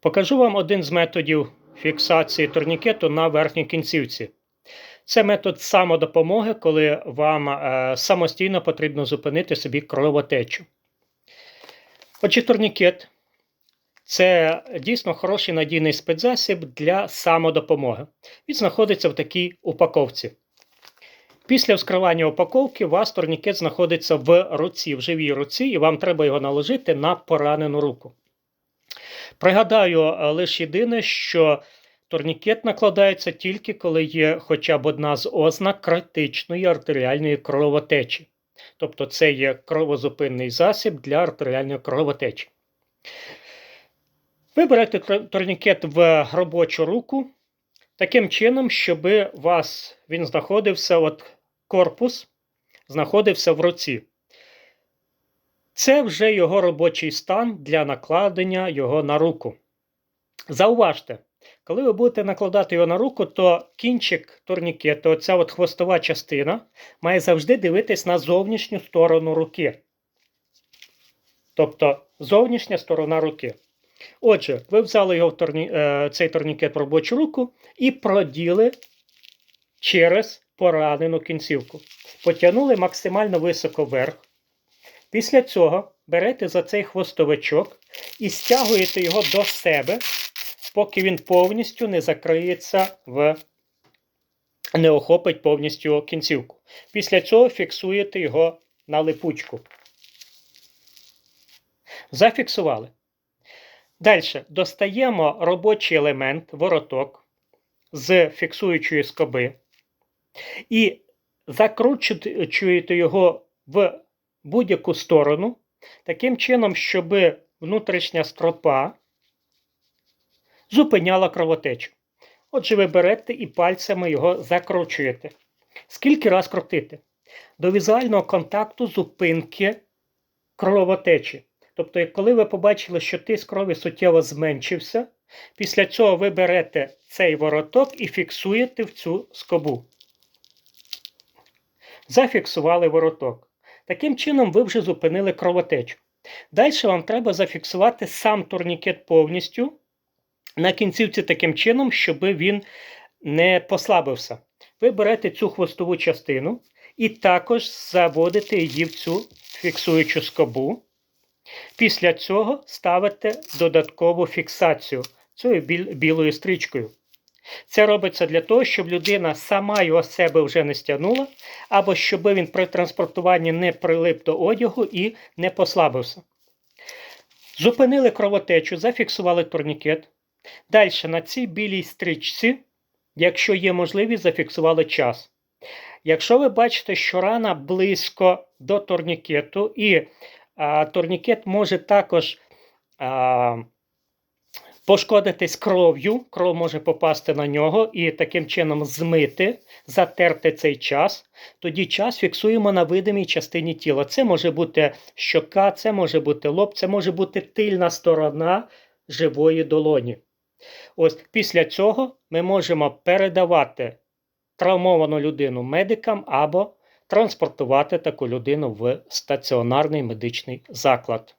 Покажу вам один з методів фіксації турнікету на верхній кінцівці. Це метод самодопомоги, коли вам е, самостійно потрібно зупинити собі кровотечу. Отже, турнікет це дійсно хороший надійний спецзасіб для самодопомоги. Він знаходиться в такій упаковці. Після вскривання упаковки у вас турнікет знаходиться в руці, в живій руці, і вам треба його наложити на поранену руку. Пригадаю е, лише єдине, що турнікет накладається тільки коли є хоча б одна з ознак критичної артеріальної кровотечі. Тобто це є кровозупинний засіб для артеріальної кровотечі. Ви берете турнікет в робочу руку таким чином, щоб вас він знаходився, от корпус знаходився в руці. Це вже його робочий стан для накладення його на руку. Зауважте, коли ви будете накладати його на руку, то кінчик турнікету, оця от хвостова частина, має завжди дивитись на зовнішню сторону руки. Тобто зовнішня сторона руки. Отже, ви взяли його в турні... Е, цей турнікет в робочу руку і проділи через поранену кінцівку. Потягнули максимально високо вверх. Після цього берете за цей хвостовичок і стягуєте його до себе, поки він повністю не закриється в не охопить повністю кінцівку. Після цього фіксуєте його на липучку. Зафіксували. Далі достаємо робочий елемент, вороток з фіксуючої скоби і закручуєте його в будь-яку сторону, таким чином, щоб внутрішня стропа зупиняла кровотечу. Отже, ви берете і пальцями його закручуєте. Скільки раз крутити? До візуального контакту зупинки кровотечі. Тобто, коли ви побачили, що тиск крові суттєво зменшився, після цього ви берете цей вороток і фіксуєте в цю скобу. Зафіксували вороток. Таким чином, ви вже зупинили кровотечу. Далі вам треба зафіксувати сам турнікет повністю на кінцівці таким чином, щоб він не послабився. Ви берете цю хвостову частину і також заводите її в цю фіксуючу скобу. Після цього ставите додаткову фіксацію цією білою стрічкою. Це робиться для того, щоб людина сама його з себе вже не стягнула, або щоб він при транспортуванні не прилип до одягу і не послабився. Зупинили кровотечу, зафіксували турнікет. Далі на цій білій стрічці, якщо є можливість, зафіксували час. Якщо ви бачите, що рана близько до турнікету, і а, турнікет може також а, пошкодитись кров'ю, кров може попасти на нього і таким чином змити, затерти цей час. Тоді час фіксуємо на видимій частині тіла. Це може бути щока, це може бути лоб, це може бути тильна сторона живої долоні. Ось Після цього ми можемо передавати травмовану людину медикам або транспортувати таку людину в стаціонарний медичний заклад.